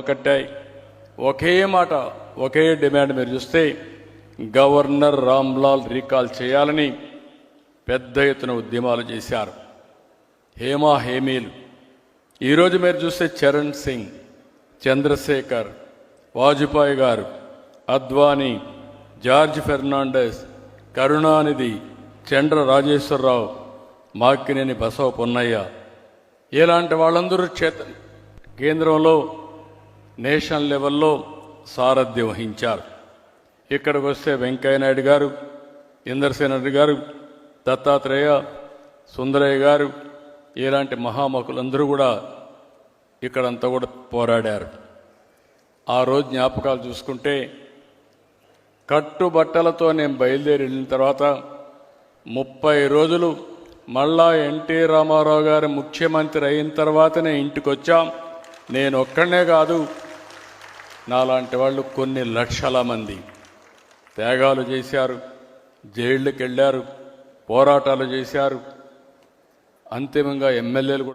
కట్టాయి ఒకే మాట ఒకే డిమాండ్ మీరు చూస్తే గవర్నర్ రామ్లాల్ రీకాల్ చేయాలని పెద్ద ఎత్తున ఉద్యమాలు చేశారు. హేమా హేమీలు. ఈరోజు మీరు చూస్తే చరణ్ సింగ్ చంద్రశేఖర్ వాజ్పేయి గారు అద్వానీ జార్జ్ ఫెర్నాండెస్ కరుణానిధి చండ్ర రాజేశ్వరరావు మాక్కినేని బసవ పొన్నయ్య. ఇలాంటి వాళ్ళందరూ చేత కేంద్రంలో నేషనల్ లెవెల్లో సారథ్యం వహించారు. ఇక్కడికి వస్తే వెంకయ్యనాయుడు గారు ఇందర్సేన రెడ్డి గారు దత్తాత్రేయ సుందరయ్య గారు ఇలాంటి మహామకులందరూ కూడా ఇక్కడంతా కూడా పోరాడారు. ఆ రోజు జ్ఞాపకాలు చూసుకుంటే కట్టుబట్టలతో నేను బయలుదేరి వెళ్ళిన తర్వాత ముప్పై రోజులు మళ్ళా ఎన్టీ రామారావు గారు ముఖ్యమంత్రి అయిన తర్వాతనే ఇంటికి వచ్చాం నేను ఒక్కడనే కాదు నాలాంటి వాళ్ళు కొన్ని లక్షల మంది. త్యాగాలు చేశారు జైళ్ళకి వెళ్ళారు పోరాటాలు చేశారు. అంతిమంగా ఎమ్మెల్యేలు కూడా